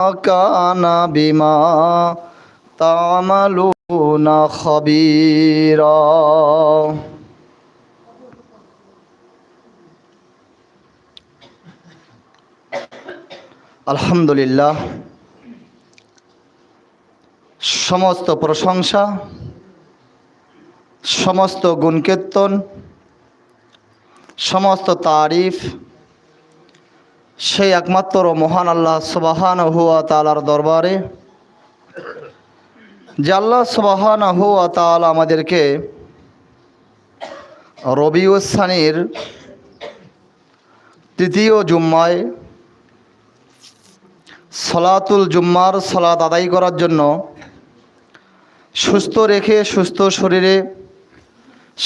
কান বিমা তামালুন খবির। আলহামদুলিল্লাহ সমস্ত প্রশংসা সমস্ত গুণকীর্তন সমস্ত তারিফ সেই একমাত্র মহান আল্লাহ সুবাহান হুয়া তালার দরবারে, যে আল্লাহ সুবাহান হুয়া তাল আমাদেরকে রবি রবিউসানির তৃতীয় জুম্মায় সলাতুল জুম্মার সলাত আদায় করার জন্য সুস্থ রেখে, সুস্থ শরীরে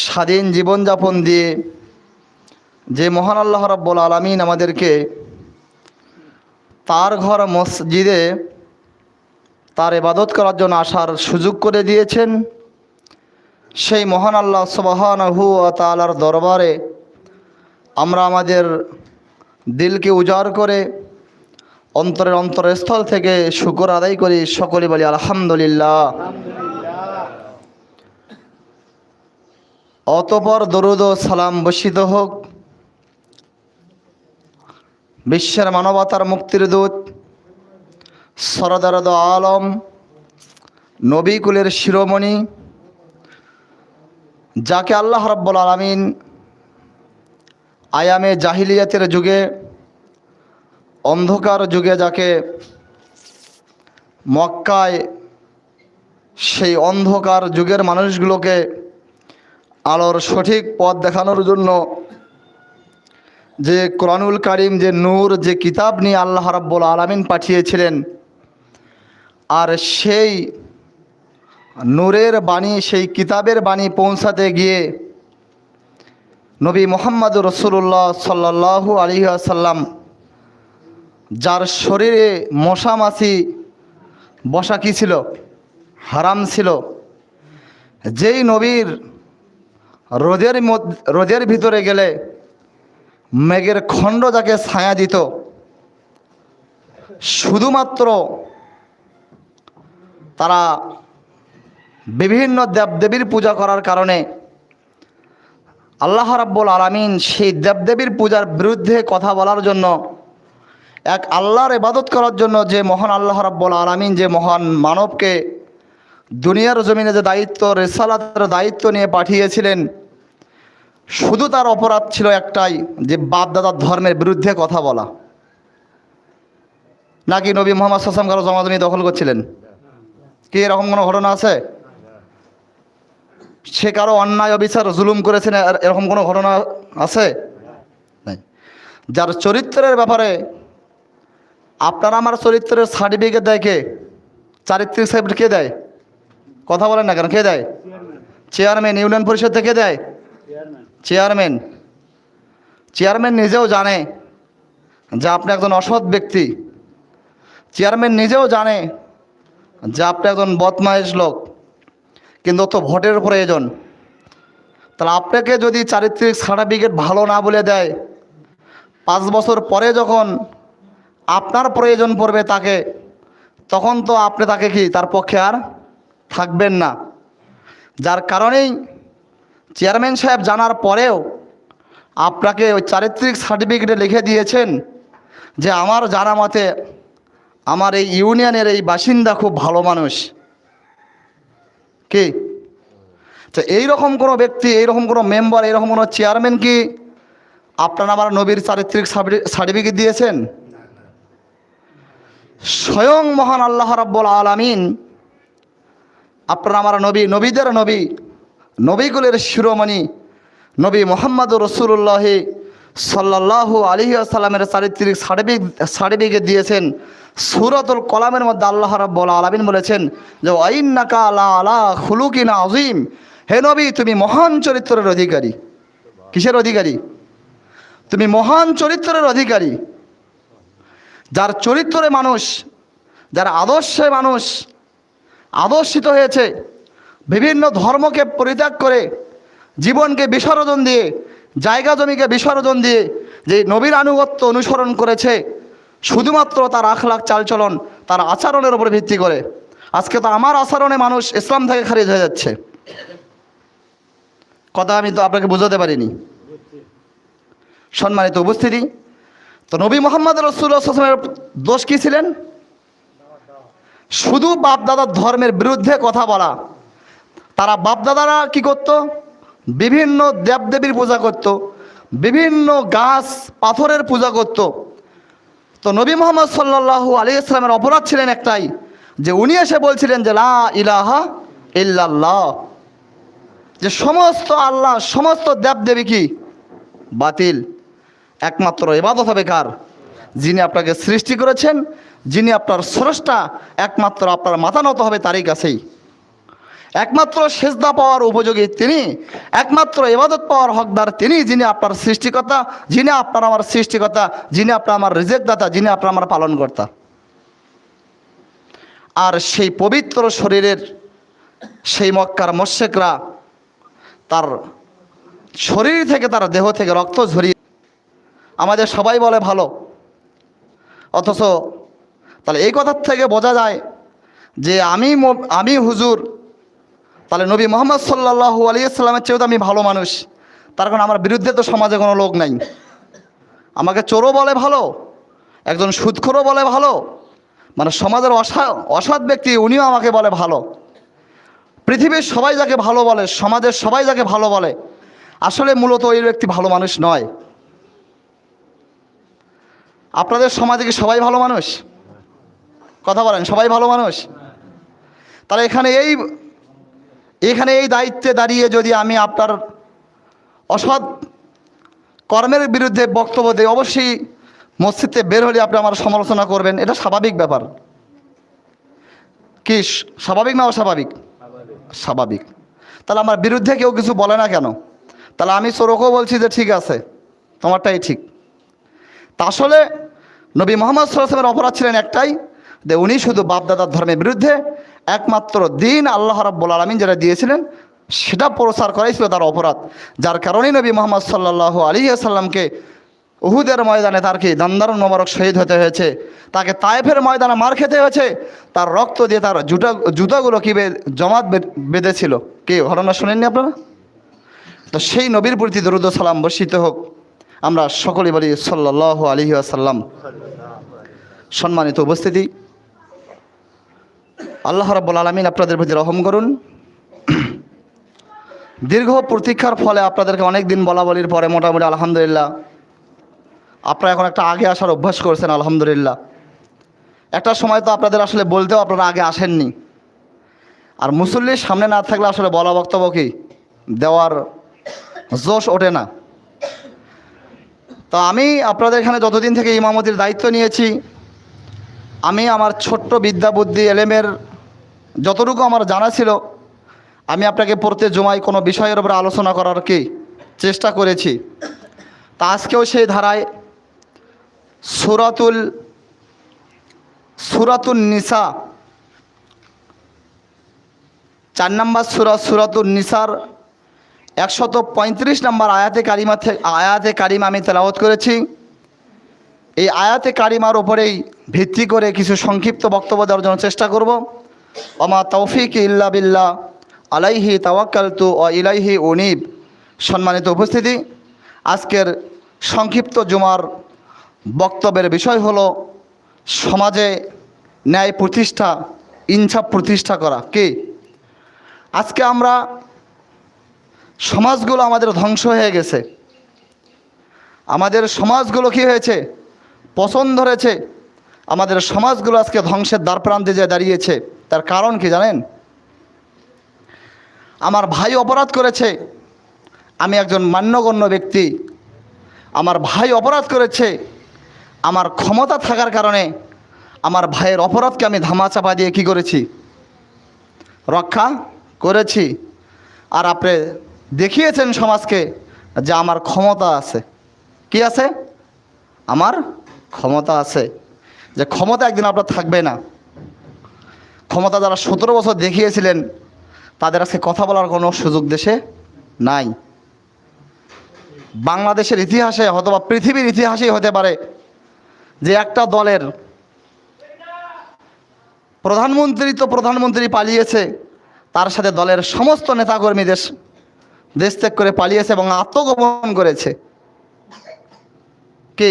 স্বাধীন জীবনযাপন দিয়ে যে মহান আল্লাহ রাব্বুল আলমিন আমাদেরকে তার ঘর মসজিদে তার ইবাদত করার জন্য আসার সুযোগ করে দিয়েছেন। সেই মহান আল্লাহ সুবাহানহু তালার দরবারে আমরা আমাদের দিলকে উজাড় করে অন্তরের অন্তরস্থল থেকে শুকর আদায় করি। সকলে বলি আলহামদুলিল্লাহ। অতপর দরুদ সালাম বসিত হোক। বিশ্বের মানবতার মুক্তির দূত, সরদারদ আলম, নবীকুলের শিরোমণি, যাকে আল্লাহ রব্বুল আলমিন আয়ামে জাহিলিয়াতের যুগে, অন্ধকার যুগে যাকে মক্কায় সেই অন্ধকার যুগের মানুষগুলোকে আলোর সঠিক পথ দেখানোর জন্য যে কোরআনুল কারিম, যে নূর, যে কিতাব নিয়ে আল্লাহ রাব্বুল আলমিন পাঠিয়েছিলেন, আর সেই নূরের বাণী, সেই কিতাবের বাণী পৌঁছাতে গিয়ে নবী মোহাম্মদ রসুল্লাহ সাল্লাহু আলী আসাল্লাম যার শরীরে মশা মাছি, বসা কী ছিল? হারাম ছিল। যেই নবীর রোদের মধ্যে, রোদের ভিতরে গেলে মেঘের খণ্ড যাকে ছায়া দিত, শুধুমাত্র তারা বিভিন্ন দেবদেবীর পূজা করার কারণে আল্লাহ রাব্বুল আলমিন সেই দেবদেবীর পূজার বিরুদ্ধে কথা বলার জন্য, এক আল্লাহর ইবাদত করার জন্য যে মহান আল্লাহ রাব্বুল আলমিন, যে মহান মানবকে দুনিয়ার জমিনে যে দায়িত্ব, রেসালাতের দায়িত্ব নিয়ে পাঠিয়েছিলেন শুধু তার অপরাধ ছিল একটাই, যে বাপ দাদার ধর্মের বিরুদ্ধে কথা বলা। নাকি নবী মোহাম্মদ সাসাম কারও জমাজমি দখল করছিলেন? কি এরকম কোনো ঘটনা আছে? সে কারও অন্যায়, অবিচার, জুলুম করেছেন, এর- এরকম কোনো ঘটনা আছে? যার চরিত্রের ব্যাপারে আপনারা আমার চরিত্রের সার্টিফিকেট দেয় কে? চারিত্রিক সার্টিফিকেট কে দেয়? কথা বলেন না কেন, কে দেয়? চেয়ারম্যান ইউনিয়ন পরিষদ থেকে দেয়? চেয়ারম্যান চেয়ারম্যান নিজেও জানে যে আপনি একজন অসৎ ব্যক্তি। চেয়ারম্যান নিজেও জানে যে আপনি একজন বদমাইশ লোক, কিন্তু তো ভোটের প্রয়োজন। তাহলে আপনাকে যদি চারিত্রিক সার্টিফিকেট ভালো না বলে দেয়, পাঁচ বছর পরে যখন আপনার প্রয়োজন পড়বে তাকে, তখন তো আপনি তাকে কি, তার পক্ষে আর থাকবেন না। যার কারণেই চেয়ারম্যান সাহেব জানার পরেও আপনাকে ওই চারিত্রিক সার্টিফিকেটে লিখে দিয়েছেন যে আমার জানা মতে আমার এই ইউনিয়নের এই বাসিন্দা খুব ভালো মানুষ। কি? তো এইরকম কোনো ব্যক্তি, এইরকম কোনো মেম্বার, এইরকম কোনো চেয়ারম্যান কি আপনার আমার নবীর চারিত্রিক সার্টিফিকেট দিয়েছেন? স্বয়ং মহান আল্লাহ রাব্বুল আলামিন আপনার আমার নবী, নবীদের নবী নবীগুলের শিরোমণি নবী মোহাম্মদ রসুল্লাহ সাল্লাহ আলী আসাল্লামের চারিত্রিক সার্টিফিক সার্টিফিকেট দিয়েছেন। সুরতুল কলামের মধ্যে আল্লাহ রাব্বুল আলামিন বলেছেন যে আইন্নাকা আলা আলা আজিম হে নবী, তুমি মহান চরিত্রের অধিকারী। কিসের অধিকারী? তুমি মহান চরিত্রের অধিকারী। যার চরিত্রে মানুষ, যার আদর্শে মানুষ আদর্শিত হয়েছে বিভিন্ন ধর্মকে পরিত্যাগ করে জীবনকে বিসর্জন দিয়ে, জায়গা জমিকে বিসর্জন দিয়ে যে নবীর আনুগত্য অনুসরণ করেছে, শুধুমাত্র তার আখলাখ চালচলন, তার আচরণের উপর ভিত্তি করে। আজকে তো আমার আচরণে মানুষ ইসলাম থেকে খারিজ হয়ে যাচ্ছে। কথা আমি তো আপনাকে বোঝাতে পারিনি। সম্মানিত উপস্থিতি, তো নবী মোহাম্মদ রসুলের দোষ কী ছিলেন? শুধু বাপদাদার ধর্মের বিরুদ্ধে কথা বলা। তারা বাপদাদারা কি করত? বিভিন্ন দেবদেবীর পূজা করত, বিভিন্ন গাছ পাথরের পূজা করত। তো নবী মোহাম্মদ সাল্লাল্লাহু আলী ইসলামের অপরাধ ছিলেন একটাই, যে উনি এসে বলছিলেন যে, লা ইলাহা ইল্লাল্লাহ। যে সমস্ত আল্লাহ, সমস্ত দেবদেবী কি? বাতিল। একমাত্র এবাদত হবে কার? যিনি আপনাকে সৃষ্টি করেছেন, যিনি আপনার স্রষ্টা, একমাত্র আপনার মাথা নত হবে তারই কাছেই। একমাত্র সেজদা পাওয়ার উপযোগী তিনি, একমাত্র এবাদত পাওয়ার হকদার তিনি, যিনি আপনার সৃষ্টিকর্তা, যিনি আপনার আমার সৃষ্টিকর্তা, যিনি আপনার আমার রিজেক্টদাতা যিনি আপনার আমার পালনকর্তা। আর সেই পবিত্র শরীরের সেই মক্কার মোশেকরা তার শরীর থেকে তার দেহ থেকে রক্ত ঝরিয়ে, আমাদের সবাই বলে ভালো। অথচ তাহলে এই কথার থেকে বোঝা যায় যে আমি আমি হুজুর তাহলে নবী মোহাম্মদ সাল্লাহু আলিয়াল্লামের চেয়েও তো আমি ভালো মানুষ। তার কারণ আমার বিরুদ্ধে তো সমাজে কোনো লোক নাই। আমাকে চোরও বলে ভালো, একজন সুদখোরও বলে ভালো মানে সমাজের অসা, অসৎ ব্যক্তি উনিও আমাকে বলে ভালো। পৃথিবীর সবাই যাকে ভালো বলে, সমাজের সবাই যাকে ভালো বলে, আসলে মূলত ওই ব্যক্তি ভালো মানুষ নয়। আপনাদের সমাজে কি সবাই ভালো মানুষ? কথা বলেন, সবাই ভালো মানুষ? তাহলে এখানে এই এখানে এই দায়িত্বে দাঁড়িয়ে যদি আমি আপনার অসৎ কর্মের বিরুদ্ধে বক্তব্য দিই, অবশ্যই মসজিদে বের হলে আপনি আমার সমালোচনা করবেন। এটা স্বাভাবিক ব্যাপার। কি, স্বাভাবিক না অস্বাভাবিক? স্বাভাবিক। তাহলে আমার বিরুদ্ধে কেউ কিছু বলে না কেন? তাহলে আমি চোরকও বলছি যে ঠিক আছে, তোমারটাই ঠিক। তা আসলে নবী মোহাম্মদ সাল্লামের অপরাধ ছিলেন একটাই, যে উনি শুধু বাপদাদার ধর্মের বিরুদ্ধে একমাত্র দিন আল্লাহ রাব্বুল আলমিন যেটা দিয়েছিলেন, সেটা প্রচার করাই ছিল তার অপরাধ। যার কারণেই নবী মোহাম্মদ সাল্লাহ আলী সাল্লামকে উহুদের ময়দানে তার কি দান্দার মোবারক শহীদ হতে হয়েছে, তাকে তায়েফের ময়দানে মার খেতে হয়েছে, তার রক্ত দিয়ে তার জুতা, জুতাগুলো কি জমাত বেঁধেছিল। কি, ঘটনা শুনেননি আপনারা? তো সেই নবীর প্রতি দরুদ সালাম বর্ষিত হোক। আমরা সকলে বলি সাল্লাহ আলী আসাল্লাম সম্মানিত উপস্থিতি। আল্লাহ রাব্বুল আলমিন আপনাদের প্রতি রহম করুন। দীর্ঘ প্রতীক্ষার ফলে আপনাদেরকে অনেক দিন বলা বলির পরে মোটামুটি আলহামদুলিল্লাহ। আপনারা এখন একটা আগে আসার অভ্যাস করেছেন, আলহামদুলিল্লাহ। একটা সময় তো আপনাদের আসলে বলতেও আপনারা আগে আসেননি। আর মুসল্লির সামনে না থাকলে আসলে বলা বক্তব্য কি? দেওয়ার জোশ ওঠে না। তো আমি আপনাদের এখানে যতদিন থেকে ইমামতির দায়িত্ব নিয়েছি, আমি আমার ছোট্ট বিদ্যা বুদ্ধি এলেমের যতটুকু আমার জানা ছিল, আমি আপনাকে পড়তে জমাই কোনো বিষয়ের উপরে আলোচনা করার কি চেষ্টা করেছি। তা আজকেও সেই ধারায় সুরাতুল সুরাতুল নিসা, চার নম্বর সুরা সুরাতুল নিসার, একশত পঁয়ত্রিশ নম্বর আয়াতে কারিমা আয়াতে কারিমা আমি তেলাওয়াত করেছি। এই আয়াতে কারিমার ওপরেই ভিত্তি করে কিছু সংক্ষিপ্ত বক্তব্য দেওয়ার জন্য চেষ্টা করব। অমা তৌফিক ইল্লা বিল্লা আলাইহি তাওয়াক্কালতু ও ইলাইহি উনিব। সম্মানিত উপস্থিতি, আজকের সংক্ষিপ্ত জুমার বক্তব্যের বিষয় হল সমাজে ন্যায় প্রতিষ্ঠা, ইনসাফ প্রতিষ্ঠা করা। কি? আজকে আমরা সমাজগুলো আমাদের ধ্বংস হয়ে গেছে। আমাদের সমাজগুলো কি হয়েছে? পছন্দ ধরেছে। আমাদের সমাজগুলো আজকে ধ্বংসের দ্বারপ্রান্তে যে দাঁড়িয়েছে। তার কারণ কি জানেন? আমার ভাই অপরাধ করেছে। আমি একজন মান্যগণ্য ব্যক্তি। আমার ভাই অপরাধ করেছে। আমার ক্ষমতা থাকার কারণে আমার ভাইয়ের অপরাধকে আমি ধামাচাপা দিয়ে কি করেছি? রক্ষা করেছি। আর আপনি দেখিয়েছেন সমাজকে যে আমার ক্ষমতা আছে। কি আছে? আমার ক্ষমতা আছে। যে ক্ষমতা একদিন আপনার থাকবে না। ক্ষমতা যারা সতেরো বছর দেখিয়েছিলেন, তাদের আজকে কথা বলার কোনো সুযোগ দেশে নাই। বাংলাদেশের ইতিহাসে অথবা পৃথিবীর ইতিহাসেই হতে পারে যে একটা দলের প্রধানমন্ত্রী তো প্রধানমন্ত্রী পালিয়েছে, তার সাথে দলের সমস্ত নেতাকর্মী দেশ দেশ ত্যাগ করে পালিয়েছে এবং আত্মগোপন করেছে। কি?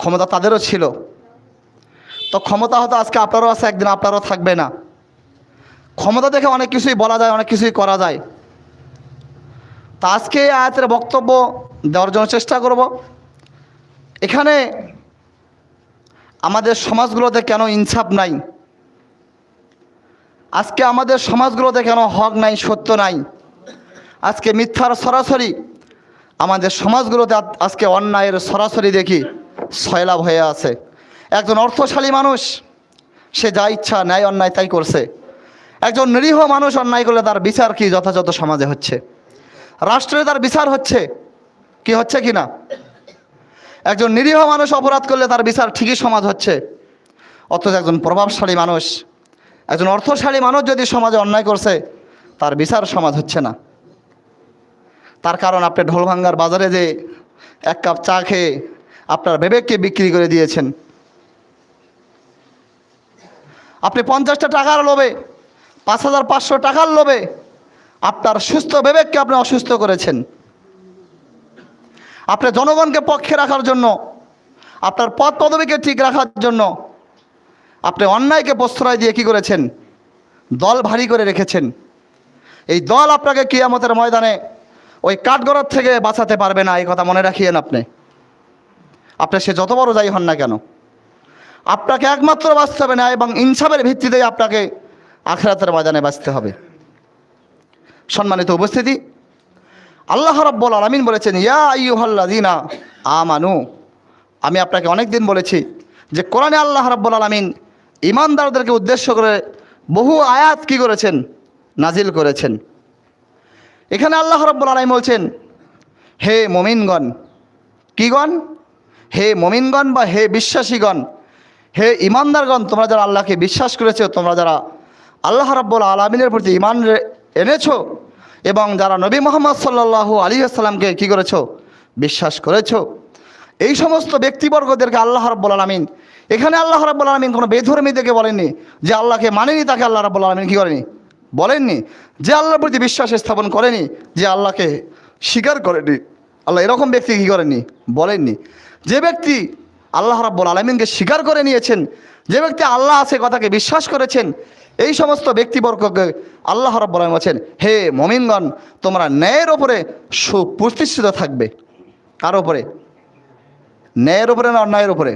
ক্ষমতা তাদেরও ছিল। তো ক্ষমতা হয়তো আজকে আপনারও আছে, একদিন আপনারও থাকবে না। ক্ষমতা দেখে অনেক কিছুই বলা যায়, অনেক কিছুই করা যায়। তা আজকে আয়াতের বক্তব্য দেওয়ার জন্য চেষ্টা করব। এখানে আমাদের সমাজগুলোতে কেন ইনসাফ নাই? আজকে আমাদের সমাজগুলোতে কেন হক নাই, সত্য নাই? আজকে মিথ্যার সরাসরি আমাদের সমাজগুলোতে আজকে অন্যায়ের সরাসরি দেখি সয়লাভ হয়ে আছে। একজন অর্থশালী মানুষ, সে যা ইচ্ছা ন্যায় অন্যায় তাই করছে। একজন নিরীহ মানুষ অন্যায় করলে তার বিচার কি যথাযথ সমাজে হচ্ছে? রাষ্ট্রে তার বিচার হচ্ছে, কি হচ্ছে কি না? একজন নিরীহ মানুষ অপরাধ করলে তার বিচার ঠিকই সমাজ হচ্ছে, অথচ একজন প্রভাবশালী মানুষ, একজন অর্থশালী মানুষ যদি সমাজে অন্যায় করছে, তার বিচার সমাজ হচ্ছে না। তার কারণ আপনি ঢোলভাঙ্গার বাজারে যে এক কাপ চা খেয়ে আপনার বিবেককে বিক্রি করে দিয়েছেন। আপনি পঞ্চাশটা টাকার লোভে, পাঁচ হাজার পাঁচশো টাকার লোভে আপনার সুস্থ বিবেককে আপনি অসুস্থ করেছেন। আপনি জনগণকে পক্ষে রাখার জন্য, আপনার পদ পদবীকে ঠিক রাখার জন্য আপনি অন্যায়কে প্রশ্রয় দিয়ে কি করেছেন? দল ভারী করে রেখেছেন। এই দল আপনাকে কিয়ামতের ময়দানে ওই কাঠগড়ার থেকে বাঁচাতে পারবে না, এই কথা মনে রাখিয়েন আপনি। আপনি সে যত বড় যাই হন না কেন আপনাকে একমাত্র বাঁচতে হবে না এবং ইনসাফের ভিত্তিতে আপনাকে আখরাতের ময়দানে বাঁচতে হবে। সম্মানিত উপস্থিতি, আল্লাহ রব্বুল আলমিন বলেছেন, ইয়া আইয়ুহাল্লাযিনা আমানু। আমি আপনাকে অনেক দিন বলেছি যে কোরআনে আল্লাহ রব্বুল আলমিন ইমানদারদেরকে উদ্দেশ্য করে বহু আয়াত কি করেছেন? নাজিল করেছেন। এখানে আল্লাহ রব্বুল আলমিন বলছেন, হে মমিনগণ কিগণ হে মমিনগণ বা হে বিশ্বাসীগণ হে ইমানদারগণ, তোমরা যারা আল্লাহকে বিশ্বাস করেছ, তোমরা যারা আল্লাহ রাব্বুল আলমিনের প্রতি ইমান এনেছো এবং যারা নবী মোহাম্মদ সাল্লাল্লাহু আলী আসসালামকে কী করেছ? বিশ্বাস করেছ। এই সমস্ত ব্যক্তিবর্গদেরকে আল্লাহ রাব্বুল আলমিন, এখানে আল্লাহ রাব্বুল আলমিন কোনো বেধর্মীদেরকে বলেননি যে আল্লাহকে মানেনি, তাকে আল্লাহ রাব্বুল আলমিন কী করেনি? বলেননি যে আল্লাহর প্রতি বিশ্বাস স্থাপন করেনি, যে আল্লাহকে স্বীকার করেনি। আল্লাহ এরকম ব্যক্তি কী করেননি? বলেননি। যে ব্যক্তি আল্লাহ রাব্বুল আলমিনকে স্বীকার করে নিয়েছেন। যে ব্যক্তি আল্লাহ আছে কথাকে বিশ্বাস করেছেন, এই সমস্ত ব্যক্তিবর্গকে আল্লাহ রাব্বুল আলমিন বলছেন, হে মমিনগণ, তোমরা ন্যায়ের ওপরে সুপ্রতিষ্ঠিত থাকবে। কার ওপরে ন্যায়ের ওপরে না অন্যায়ের ওপরে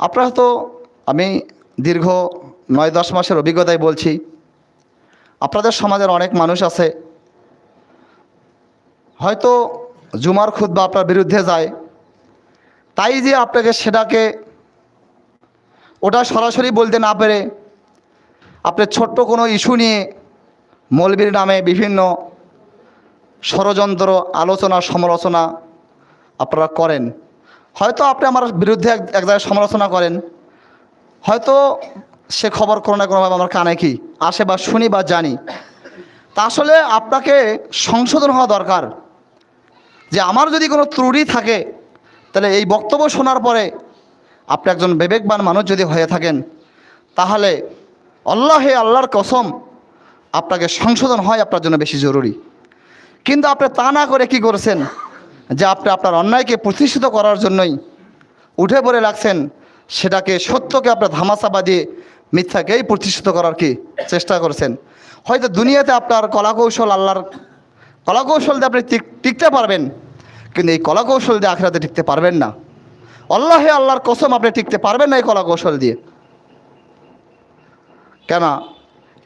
আপনারা তো, আমি দীর্ঘ নয় দশ মাসের অভিজ্ঞতায় বলছি, আপনাদের সমাজের অনেক মানুষ আছে। হয়তো জুমার খুদ বা আপনার বিরুদ্ধে যায় তাই যে আপনাকে সেটাকে, ওটা সরাসরি বলতে না পেরে আপনি ছোট্ট কোনো ইস্যু নিয়ে মৌলবীর নামে বিভিন্ন ষড়যন্ত্র, আলোচনা, সমালোচনা আপনারা করেন। হয়তো আপনি আমার বিরুদ্ধে এক জায়গায় সমালোচনা করেন। হয়তো সে খবর কোনো না কোনোভাবে আমার কানে কি, আসে বা শুনি বা জানি। তা আসলে আপনাকে সংশোধন হওয়া দরকার যে আমার যদি কোনো ত্রুটি থাকে তাহলে এই বক্তব্য শোনার পরে আপনি একজন বিবেকবান মানুষ যদি হয়ে থাকেন, তাহলে আল্লাহে আল্লাহর কসম আপনাকে সংশোধন হয় আপনার জন্য বেশি জরুরি। কিন্তু আপনি তা না করে কি করেছেন? যে আপনি আপনার অন্যায়কে প্রতিষ্ঠিত করার জন্যই উঠে পড়ে লাগছেন, সেটাকে সত্যকে আপনার ধামাচাপা দিয়ে মিথ্যাকেই প্রতিষ্ঠিত করার কি চেষ্টা করেছেন? হয়তো দুনিয়াতে আপনার কলাকৌশল আল্লাহর কলাকৌশল দিয়ে আপনি টিক- টিকতে পারবেন। কিন্তু এই কলাকৌশল দিয়ে আখেরাতে টিকতে পারবেন না। আল্লাহে আল্লাহর কসম আপনি টিকতে পারবেন না এই কলাকৌশল দিয়ে। কেন?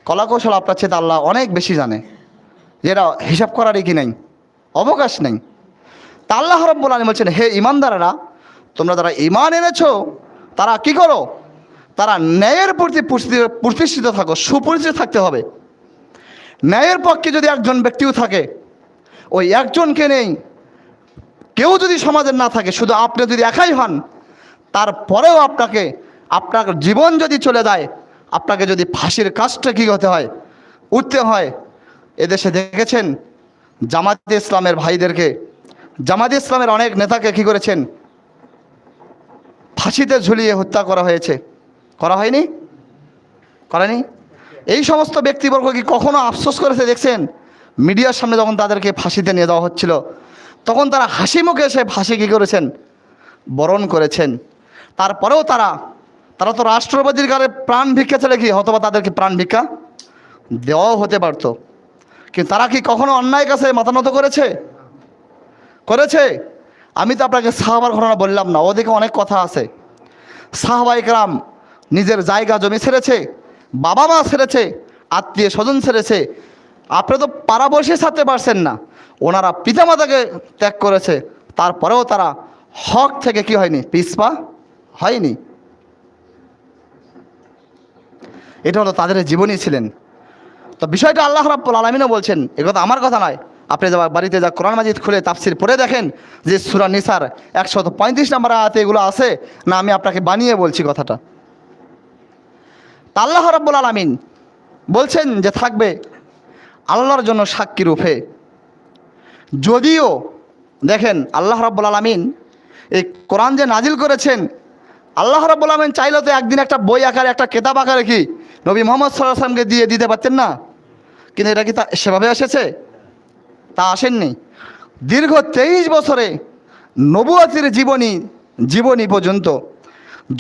কলাকৌশল আপনার চেয়ে আল্লাহ অনেক বেশি জানে। যেটা হিসাব করারই কি নেই, অবকাশ নেই। তা আল্লাহ রব্বুল আলম বলছেন, হে ইমানদারেরা তোমরা যারা ইমান এনেছো, তারা কি করো? তারা ন্যায়ের প্রতি প্রতিষ্ঠিত থাকো, সুপরিচিত থাকতে হবে। ন্যায়ের পক্ষে যদি একজন ব্যক্তিও থাকে, ওই একজনকে নেই কেউ যদি সমাজের না থাকে, শুধু আপনি যদি একাই হন, তারপরেও আপনাকে, আপনার জীবন যদি চলে যায়, আপনাকে যদি ফাঁসির কাজটা কী হতে হয়, উঠতে হয়, এদেশে দেখেছেন জামাতে ইসলামের ভাইদেরকে, জামাতে ইসলামের অনেক নেতাকে কী করেছেন? ফাঁসিতে ঝুলিয়ে হত্যা করা হয়েছে। করা হয়নি? করেনি? এই সমস্ত ব্যক্তিবর্গ কি কখনো আফসোস করেছে? দেখছেন, মিডিয়ার সামনে যখন তাদেরকে ফাঁসিতে নিয়ে যাওয়া হচ্ছিল তখন তারা হাসি মুখে এসে ফাঁসি কী করেছেন? বরণ করেছেন। তারপরেও তারা তারা তো রাষ্ট্রপতির কারে প্রাণ ভিক্ষা ছেলে কি, হয়তোবা তাদেরকে প্রাণ ভিক্ষা দেওয়াও হতে পারতো। কিন্তু তারা কি কখনো অন্যায় কাছে মাথা নত করেছে? করেছে? আমি তো আপনাকে সাহাবার ঘটনা বললাম না, ওদিকে অনেক কথা আছে। সাহবাইকরাম নিজের জায়গা জমি ছেড়েছে, বাবা মা ছেড়েছে, আত্মীয় স্বজন ছেড়েছে। আপনি তো পাড়াবর্ষী ছাড়তে পারছেন না। ওনারা পিতামাতাকে ত্যাগ করেছে, তারপরেও তারা হক থেকে কি হয়নি? পিসপা হয়নি। এটা হলো তাদের জীবনই ছিলেন। তো বিষয়টা আল্লাহ রাব্বুল আলমিনও বলছেন কথা আমার কথা নয়। আপনি যা বাড়িতে যা কোরআন মাজিদ খুলে তাফসির পড়ে দেখেন যে সুরা নিসার একশত পঁয়ত্রিশ নম্বর আয়াতে এগুলো আছে না আমি আপনাকে বানিয়ে বলছি কথাটা। তা আল্লাহ রাব্বুল আলমিন বলছেন যে থাকবে আল্লাহর জন্য সাক্ষী রূপে। যদিও, দেখেন, আল্লাহ রাব্বুল আলমিন এই কোরআন যে নাজিল করেছেন, আল্লাহ রাব্বুল আলমিন চাইলে তো একদিন একটা বই আকারে, একটা কেতাব আকারে কি নবী মোহাম্মদ সাল্লাহ আসলামকে দিয়ে দিতে পারতেন না? কিন্তু এটা কি তা সেভাবে এসেছে? তা আসেননি। দীর্ঘ তেইশ বছরে নবুয়াতির জীবনী জীবনী পর্যন্ত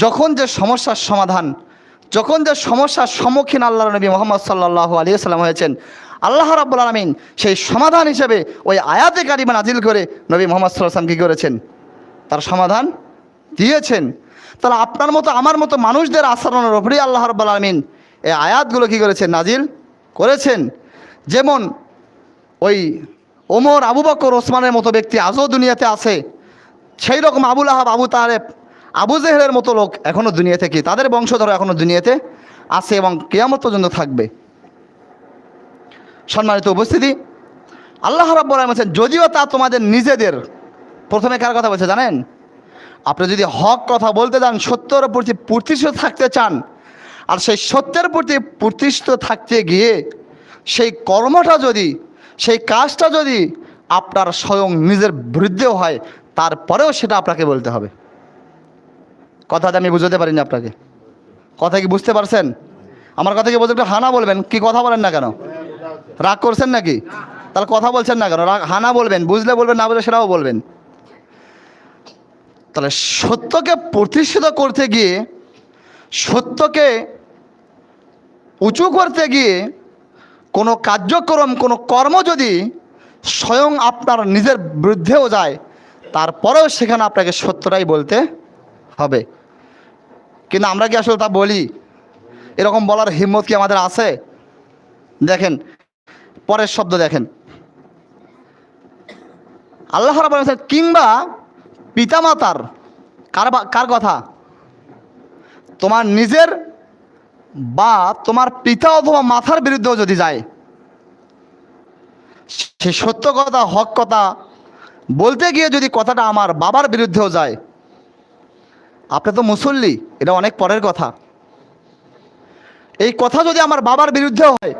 যখন যে সমস্যার সমাধান, যখন যে সমস্যার সম্মুখীন আল্লাহ নবী মোহাম্মদ সাল্লাহ আলিয়া সাল্লাম হয়েছেন আল্লাহ রাব্বুল আলমিন সেই সমাধান হিসেবে ওই আয়াতে কারিমা নাজিল করে নবী মোহাম্মদ সাল্লাহ আসলাম কী করেছেন? তার সমাধান দিয়েছেন। তাহলে আপনার মতো, আমার মতো মানুষদের আচরণের ওপরেই আল্লাহ রাব্বুল আলমিন এই আয়াতগুলো কী করেছেন? নাজিল করেছেন। যেমন ওই ওমর, আবু বকর, ওসমানের মতো ব্যক্তি আজও দুনিয়াতে আছে। সেই রকম আবুল আহাব আবু তারেব আবু জেহেলের মতো লোক এখনও দুনিয়াতে কি? তাদের বংশধর এখনও দুনিয়াতে আছে এবং কেয়ামত পর্যন্ত থাকবে। সম্মানিত উপস্থিতি, আল্লাহ রাব্বুল আলামিন বলছেন, যদিও তা তোমাদের নিজেদের প্রথমে কার কথা বলছে জানেন? আপনি যদি হক কথা বলতে চান সত্যের প্রতি প্রতিষ্ঠিত থাকতে চান, আর সেই সত্যের প্রতি প্রতিষ্ঠিত থাকতে গিয়ে সেই কর্মটা যদি, সেই কাজটা যদি আপনার স্বয়ং নিজের বিরুদ্ধেও হয়, তারপরেও সেটা আপনাকে বলতে হবে। কথাটা আমি বুঝতে পারিনি আপনাকে। কথা কি বুঝতে পারছেন? আমার কথা কি বলতে একটু হানা বলবেন? কি কথা বলেন না কেন? রাগ করছেন নাকি? তাহলে কথা বলছেন না কেন? রাগ, হানা বলবেন, বুঝলে বলবেন, না বুঝলে সেটাও বলবেন। তাহলে সত্যকে প্রতিষ্ঠিত করতে গিয়ে, সত্যকে উঁচু করতে গিয়ে, কোনো কার্যক্রম, কোনো কর্ম যদি স্বয়ং আপনার নিজের বিরুদ্ধেও যায়, তারপরেও সেখানে আপনাকে সত্যটাই বলতে হবে। কিন্তু আমরা কি আসলে তা বলি? এরকম বলার হিম্মত কি আমাদের আছে? দেখেন পরের শব্দ দেখেন। আল্লাহ আলামিন কিংবা পিতামাতার, কার কার কথা? তোমার নিজের বা তোমার পিতা অথবা মাথার বিরুদ্ধেও যদি যায়, সে সত্য কথা, হক কথা, বলতে গিয়ে যদি কথাটা আমার বাবার বিরুদ্ধেও যায়, আপনি তো মুসল্লি, এটা অনেক পরের কথা। এই কথা যদি আমার বাবার বিরুদ্ধেও হয়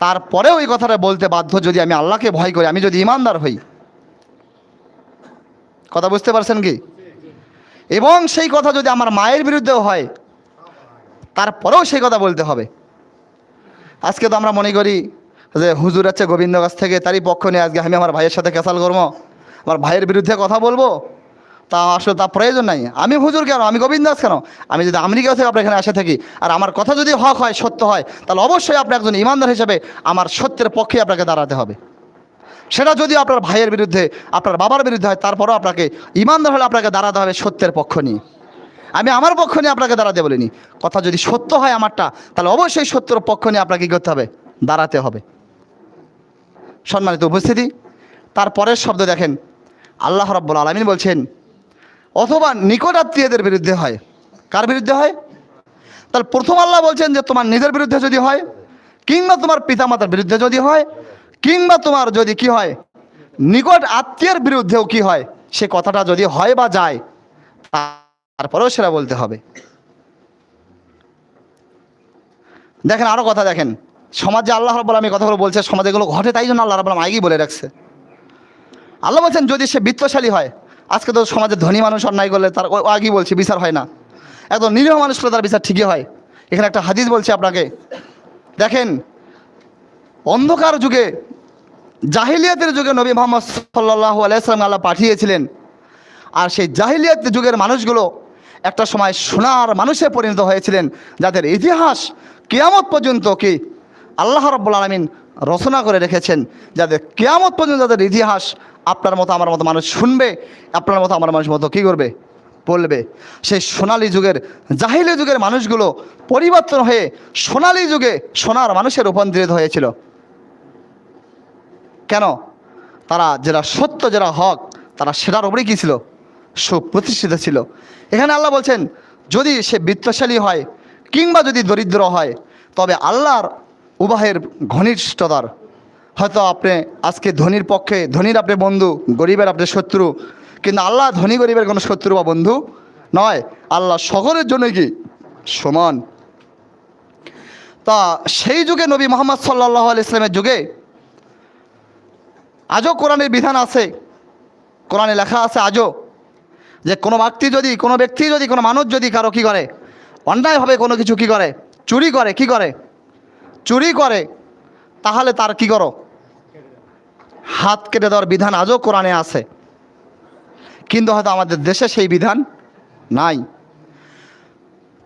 তারপরেও এই কথাটা বলতে বাধ্য যদি আমি আল্লাহকে ভয় করি, আমি যদি ইমানদার হই। কথা বুঝতে পারছেন কি? এবং সেই কথা যদি আমার মায়ের বিরুদ্ধেও হয়, তারপরেও সেই কথা বলতে হবে। আজকে তো আমরা মনে করি যে হুজুর আছে গোবিন্দ গাছ থেকে, তারই পক্ষ নিয়ে আজকে আমি আমার ভাইয়ের সাথে ক্যাসাল করব। আমার ভাইয়ের বিরুদ্ধে কথা বলব। তা আসলে তার প্রয়োজন নাই। আমি হুজুর কেন? আমি গোবিন্দ দাস কেন? আমি যদি আমেরিকা থেকে আপনার এখানে আসে থাকি, আর আমার কথা যদি হক হয়, সত্য হয়, তাহলে অবশ্যই আপনি একজন ইমানদার হিসেবে আমার সত্যের পক্ষে আপনাকে দাঁড়াতে হবে। সেটা যদি আপনার ভাইয়ের বিরুদ্ধে, আপনার বাবার বিরুদ্ধে হয়, তারপরেও আপনাকে ইমানদার হলে আপনাকে দাঁড়াতে হবে সত্যের পক্ষ নিয়ে। আমি আমার পক্ষ নিয়ে আপনাকে দাঁড়াতে বলিনি। কথা যদি সত্য হয় আমারটা, তাহলে অবশ্যই সত্যের পক্ষ নিয়ে আপনাকে কী করতে হবে? দাঁড়াতে হবে। সম্মানিত উপস্থিতি, তারপরের শব্দ দেখেন। আল্লাহ রাব্বুল আলমিন বলছেন অথবা নিকট আত্মীয়দের বিরুদ্ধে হয়। কার বিরুদ্ধে হয়? তাহলে প্রথম আল্লাহ বলছেন যে, তোমার নিজের বিরুদ্ধে যদি হয়, কিংবা তোমার পিতামাতার বিরুদ্ধে যদি হয়, কিংবা তোমার যদি কি হয়, নিকট আত্মীয়ের বিরুদ্ধেও কি হয়, সে কথাটা যদি হয় বা যায়, তারপরেও সেটা বলতে হবে। দেখেন আরও কথা দেখেন। সমাজে আল্লাহ রব্বুল আমি কথাগুলো বলছে, সমাজে এগুলো ঘটে তাই জন্য আল্লাহ রব্বুল আগেই বলে রাখছে। আল্লাহ বলছেন, যদি সে বিত্তশালী হয় আজকে তো সমাজে ধনী মানুষ অন্যায় করলে তার আগেই বলছে, বিচার হয় না। একদম নিরীহ মানুষ করলে তার বিচার ঠিকই হয়। এখানে একটা হাদিস বলছি আপনাকে। দেখেন, অন্ধকার যুগে, জাহিলিয়াতের যুগে নবী মোহাম্মদ সাল্লাহ আলাইসালাম আল্লাহ পাঠিয়েছিলেন। আর সেই জাহিলিয়াত যুগের মানুষগুলো একটা সময় সোনার মানুষে পরিণত হয়েছিলেন, যাদের ইতিহাস কেয়ামত পর্যন্ত কি আল্লাহ রব্বুল আলমিন রচনা করে রেখেছেন, যাদের কেয়ামত পর্যন্ত যাদের ইতিহাস আপনার মতো আমার মতো মানুষ শুনবে, আপনার মতো আমার মানুষ মতো কী করবে? বলবে। সেই সোনালী যুগের, জাহিলি যুগের মানুষগুলো পরিবর্তন হয়ে সোনালী যুগে সোনার মানুষে রূপান্তরিত হয়েছিল। কেন? তারা যারা সত্য যারা হক, তারা সেটার উপরেই কী ছিল? সুপ্রতিষ্ঠিত ছিল। এখানে আল্লাহ বলছেন, যদি সে বৃত্তশালী হয় কিংবা যদি দরিদ্র হয়, তবে আল্লাহর উবাহের ঘনিষ্ঠতার হয়তো আপনি আজকে ধনির পক্ষে, ধনির আপনি বন্ধু, গরিবের আপনি শত্রু, কিন্তু আল্লাহ ধনী গরিবের কোনো শত্রু বা বন্ধু নয়। আল্লাহ সকলের জন্য কি? সমান। তা সেই যুগে নবী মোহাম্মদ সাল্লাহ ইসলামের যুগে আজও কোরআনের বিধান আছে, কোরআনে লেখা আছে আজও, যে কোনো ব্যক্তি যদি, কোনো ব্যক্তি যদি, কোনো মানুষ যদি কারও কী করে? অন্যায়ভাবে কোনো কিছু কি করে? চুরি করে, কি করে? চুরি করে তাহলে তার কি করো? হাত কেটে দেওয়ার বিধান আজও কোরআনে আছে। কিন্তু হয়তো আমাদের দেশে সেই বিধান নাই।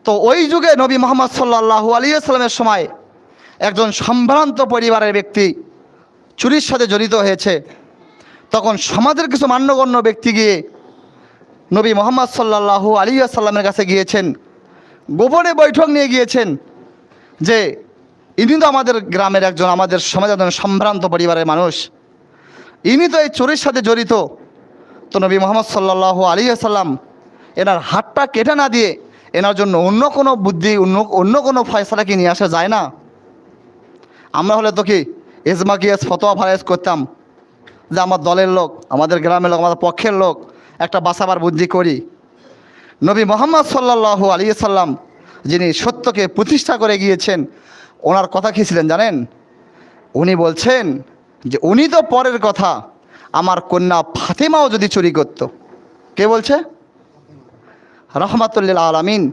তো ওই যুগে নবী মোহাম্মদ সাল্লাহু আলিয়াল্লামের সময় একজন সম্ভ্রান্ত পরিবারের ব্যক্তি চুরির সাথে জড়িত হয়েছে। তখন সমাজের কিছু মান্যগণ্য ব্যক্তি গিয়ে নবী মোহাম্মদ সাল্লাহু আলিয়াল্লামের কাছে গিয়েছেন। গোপনে বৈঠক নিয়ে গিয়েছেন যে ইনি তো আমাদের গ্রামের একজন, আমাদের সমাজের একজন সম্ভ্রান্ত পরিবারের মানুষ। ইনি তো এই চোরের সাথে জড়িত। তো নবী মোহাম্মদ সাল্লাহ আলী আসাল্লাম এনার হাতটা কেটে না দিয়ে এনার জন্য অন্য কোনো বুদ্ধি, অন্য অন্য কোনো ফয়সলা কি নিয়ে আসা যায় না? আমরা হলে তো কি এজমা গিয়াস ফতোয়া ফারেজ করতাম যে আমার দলের লোক, আমাদের গ্রামের লোক, আমাদের পক্ষের লোক একটা বাসাবার বুদ্ধি করি। নবী মোহাম্মদ সাল্লাহ আলী সাল্লাম যিনি সত্যকে প্রতিষ্ঠা করে গিয়েছেন ওনার কথা কী ছিলেন জানেন? উনি বলছেন যে, উনি তো পরের কথা। আমার কন্যা ফাতেমাও যদি চুরি করত। কে বলছে? রহমাতুল্লিল আলমিন।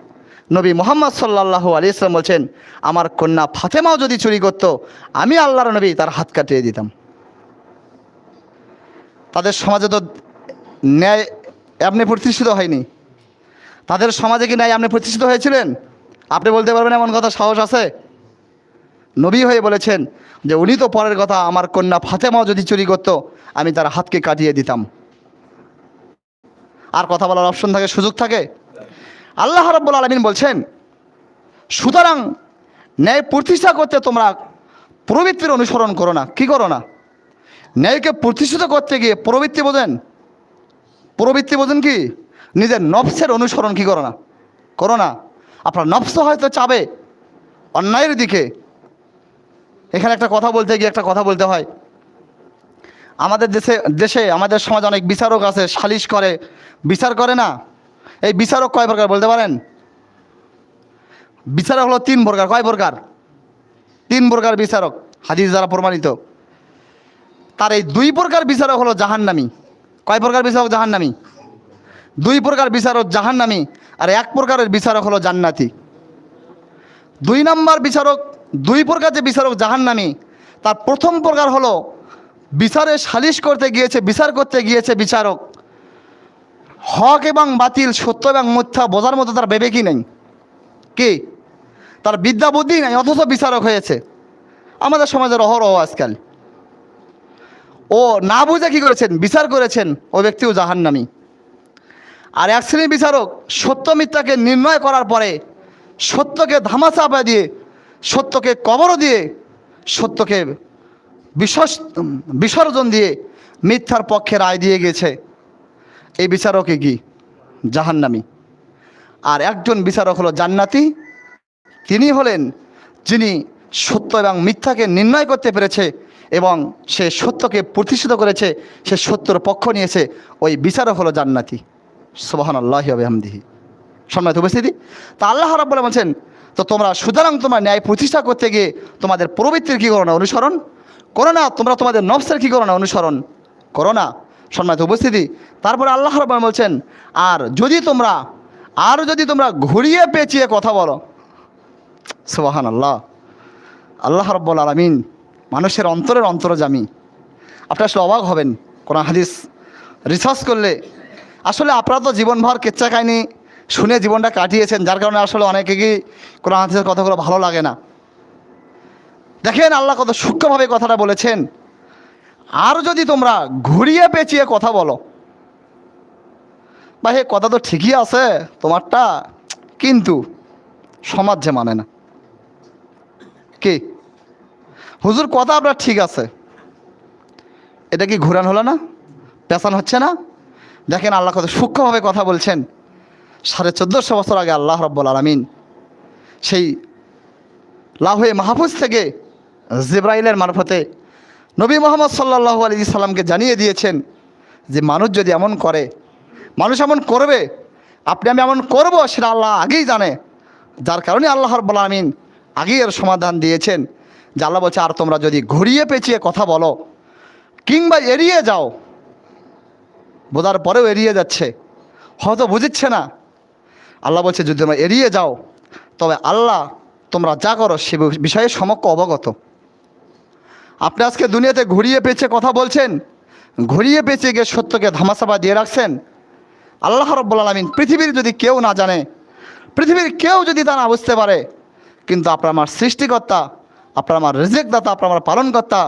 নবী মোহাম্মদ সাল্লাহ আলী ইসলাম বলছেন, আমার কন্যা ফাতেমাও যদি চুরি করত, আমি আল্লাহর নবী তার হাত কাটিয়ে দিতাম। তাদের সমাজে তো ন্যায় আপনি প্রতিষ্ঠিত হয়নি। তাদের সমাজে কি ন্যায় আপনি প্রতিষ্ঠিত হয়েছিলেন? আপনি বলতে পারবেন এমন কথা সাহস আছে? নবী হয়ে বলেছেন যে উনি তো পরের কথা, আমার কন্যা ফাতেমাও যদি চুরি করত, আমি তার হাতকে কাটিয়ে দিতাম। আর কথা বলার অপশন থাকে, সুযোগ থাকে? আল্লাহ রব্বুল আলমিন বলছেন, সুতরাং ন্যায় প্রতিষ্ঠা করতে তোমরা প্রবৃত্তির অনুসরণ করো না। কী করো না? ন্যায়কে প্রতিষ্ঠিত করতে গিয়ে প্রবৃত্তি বোঝেন। প্রবৃত্তি বোঝেন কি? নিজের নফসের অনুসরণ কি করো না? করো না। আপনার নফস হয়তো চাবে অন্যায়ের দিকে এখানে একটা কথা বলতে গিয়ে একটা কথা বলতে হয়। আমাদের দেশে দেশে, আমাদের সমাজে অনেক বিচারক আছে, সালিশ করে। বিচার করে না? এই বিচারক কয় প্রকার বলতে পারেন? বিচারক হলো তিন প্রকার। কয় প্রকার? তিন প্রকার বিচারক, হাদিস দ্বারা প্রমাণিত। তার এই দুই প্রকার বিচারক হলো জাহান্নামি। কয় প্রকার বিচারক জাহান্নামি? দুই প্রকার বিচারক জাহান্নামি, আর এক প্রকারের বিচারক হলো জান্নাতি। দুই নম্বর বিচারক দুই প্রকার যে বিচারক জাহান জাহান্নামি, তার প্রথম প্রকার হলো, বিচারে সালিশ করতে গিয়েছে, বিচার করতে গিয়েছে বিচারক। হক এবং বাতিল, সত্য এবং মিথ্যা বোঝার মতো তার বিবেকই নেই। কি? তার বিদ্যা বুদ্ধি নাই, অথচ বিচারক হয়েছে। আমাদের সমাজের অহরহ আজকাল। ও না বুঝে কি করেছেন? বিচার করেছেন ও ব্যক্তিও জাহান্নামি। আর এক শ্রেণি বিচারক সত্য মিথ্যাকে নির্ণয় করার পরে সত্যকে ধামাচাপা দিয়ে সত্যকে কবরও দিয়ে, সত্যকে বিসর্জ বিসর্জন দিয়ে মিথ্যার পক্ষে রায় দিয়ে গেছে। এই বিচারকে কি? জাহান্নামি। আর একজন বিচারক হলো জান্নাতি। তিনি হলেন যিনি সত্য এবং মিথ্যাকে নির্ণয় করতে পেরেছে এবং সে সত্যকে প্রতিষ্ঠিত করেছে, সে সত্যর পক্ষ নিয়েছে। ওই বিচারক হলো জান্নাতি। সোবাহান আল্লাহ আবহামদিহি সম্মানিত উপস্থিতি। তা আল্লাহ রাব্বুল্লাহ বলছেন তো তোমরা, সুতরাং তোমার ন্যায় প্রতিষ্ঠা করতে গিয়ে তোমাদের প্রবৃত্তির কী করো না, অনুসরণ? করো না, তোমরা তোমাদের নফসের কী করো না, অনুসরণ? করো না। সম্মানিত উপস্থিতি, তারপরে আল্লাহ রাব্বুল্লাহ বলছেন, আর যদি তোমরা, আর যদি তোমরা ঘুরিয়ে পেঁচিয়ে কথা বলো। সুবাহান আল্লাহ আল্লাহ রব্বুল আলমিন মানুষের অন্তরের অন্তরজামী আপনি আসলে অবাক হবেন কোন হাদিস রিসার্চ করলে। আসলে আপনারা তো জীবনভর কেচ্চা কাহিনি শুনে জীবনটা কাটিয়েছেন, যার কারণে আসলে অনেকেই কোরআন হাদিসের কথাগুলো ভালো লাগে না। দেখেন আল্লাহ কত সূক্ষ্মভাবে কথাটা বলেছেন। আর যদি তোমরা ঘুরিয়ে পেঁচিয়ে কথা বলো বা হে কথা তো ঠিকই আছে, তোমারটা কিন্তু সমাজ যে মানে না। কি? হুজুর, কথা আপনার ঠিক আছে। এটা কি ঘুরান হলো না? পেছান হচ্ছে না? দেখেন আল্লাহ কত সূক্ষ্মভাবে কথা বলছেন। সাড়ে চোদ্দোশো বছর আগে আল্লাহ রব্বুল আলমিন সেই লাহে মাহফুজ থেকে জিব্রাইলের মারফতে নবী মোহাম্মদ সাল্লাহ আলী সাল্লামকে জানিয়ে দিয়েছেন যে মানুষ যদি এমন করে, মানুষ এমন করবে, আপনি আমি এমন করব সেটা আল্লাহ আগেই জানে। যার কারণে আল্লাহ রব্বুল আলমিন আগেই এর সমাধান দিয়েছেন যে আল্লাহ বলছে, আর তোমরা যদি ঘুরিয়ে পেঁচিয়ে কথা বলো, কিংবা এড়িয়ে যাও, বোঝার পরেও এড়িয়ে যাচ্ছে, হয়তো বুঝিচ্ছে না আল্লাহ বলছে, যদি তোমরা এড়িয়ে যাও, তবে আল্লাহ তোমরা যা করো সে বিষয়ে সমক্ষ অবগত। আপনি আজকে দুনিয়াতে ঘুরিয়ে পেঁচে কথা বলছেন, ঘুরিয়ে পেঁচে গিয়ে সত্যকে ধামাচাপা দিয়ে রাখছেন। আল্লাহ রব্বুল আলমিন পৃথিবীর যদি কেউ না জানে, পৃথিবীর কেউ যদি তা না বুঝতে পারে, কিন্তু আপনার আমার সৃষ্টিকর্তা আপনার আমার রিজেক দাতা আপনার আমার পালনকর্তা,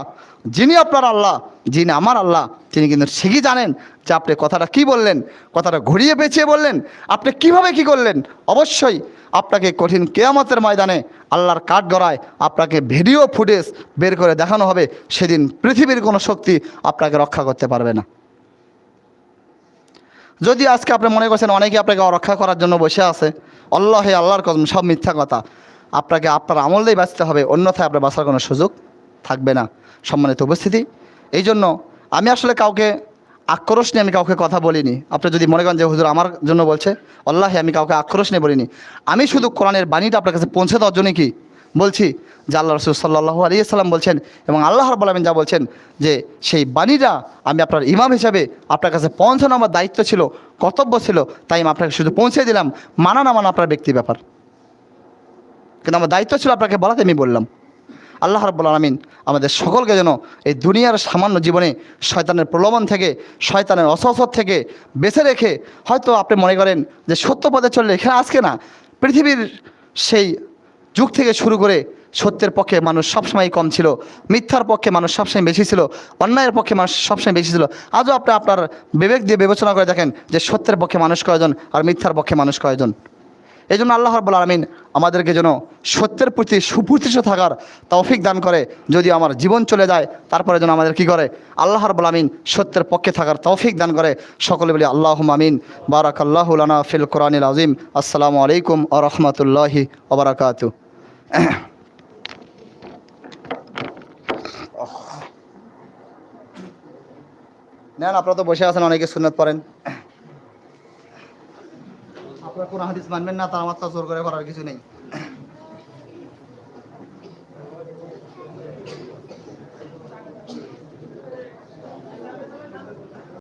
যিনি আপনার আল্লাহ, যিনি আমার আল্লাহ, তিনি কিন্তু ঠিকই জানেন যে আপনি কথাটা কি বললেন, কথাটা ঘুরিয়ে পেঁচিয়ে বললেন, আপনি কীভাবে কি করলেন। অবশ্যই আপনাকে কঠিন কেয়ামতের ময়দানে আল্লাহর কাঠ গড়ায় আপনাকে ভিডিও ফুটেজ বের করে দেখানো হবে। সেদিন পৃথিবীর কোনো শক্তি আপনাকে রক্ষা করতে পারবে না। যদি আজকে আপনি মনে করছেন অনেকে আপনাকে রক্ষা করার জন্য বসে আছে, আল্লাহে আল্লাহর কসম, সব মিথ্যা কথা। আপনাকে আপনার আমল দিয়ে বাঁচতে হবে। অন্যথায় আপনার বাঁচার কোনো সুযোগ থাকবে না। সম্মানিত উপস্থিতি। এই জন্য আমি আসলে কাউকে আক্রোশ নিয়ে আমি কাউকে কথা বলিনি। আপনি যদি মনে করেন যে হুজুর আমার জন্য বলছে আল্লাহে আমি কাউকে আক্রোশ নিয়ে বলিনি। আমি শুধু কোরআনের বাণীটা আপনার কাছে পৌঁছে দেওয়ার জন্য কি বলছি যে আল্লাহ রসুল সাল্লাহ আলিয়াল্লাম বলছেন এবং আল্লাহ রব্বুল আলমিন যা বলছেন যে সেই বাণীটা আমি আপনার ইমাম হিসাবে আপনার কাছে পৌঁছানো আমার দায়িত্ব ছিল, কর্তব্য ছিল, তাই আমি আপনাকে শুধু পৌঁছে দিলাম। মানা না মানা আপনার ব্যক্তি ব্যাপার। কিন্তু আমার দায়িত্ব ছিল আপনাকে বলাতে, আমি বললাম। আল্লাহ রব্বুল আলমিন আমাদের সকলকে যেন এই দুনিয়ার সামান্য জীবনে শয়তানের প্রলোভন থেকে, শয়তানের অসহসর থেকে বেছে রেখে, হয়তো আপনি মনে করেন যে সত্য পথে চললে এখানে আজকে না, পৃথিবীর সেই যুগ থেকে শুরু করে সত্যের পক্ষে মানুষ সবসময় কম ছিল, মিথ্যার পক্ষে মানুষ সবসময় বেশি ছিল, অন্যায়ের পক্ষে মানুষ সবসময় বেশি ছিল। আজও আপনি আপনার বিবেক দিয়ে বিবেচনা করে দেখেন যে সত্যের পক্ষে মানুষ কয়জন আর মিথ্যার পক্ষে মানুষ কয়জন। এই জন্য আল্লাহ রব্বুল আলমিন আমাদেরকে যেন সত্যের প্রতি সুপ্রতিষ্ঠ থাকার তৌফিক দান করে। যদি আমার জীবন চলে যায়, তারপরে যেন আমাদের কি করে? আল্লাহ রব্বুল আলমিন সত্যের পক্ষে থাকার তৌফিক দান করে। সকলে বলি আল্লাহ আমিন। বারাক আল্লাহুলানা ফিল কোরআনিল আজিম আসসালামু আলাইকুম আ রহমতুল্লাহি ওবরাকাত নেন, আপনারা তো বসে আছেন, অনেকে সুন্নত পড়েন। আপনারা কোনো হাদিস মানবেন না তার আমার জোর করে করার কিছু নেই।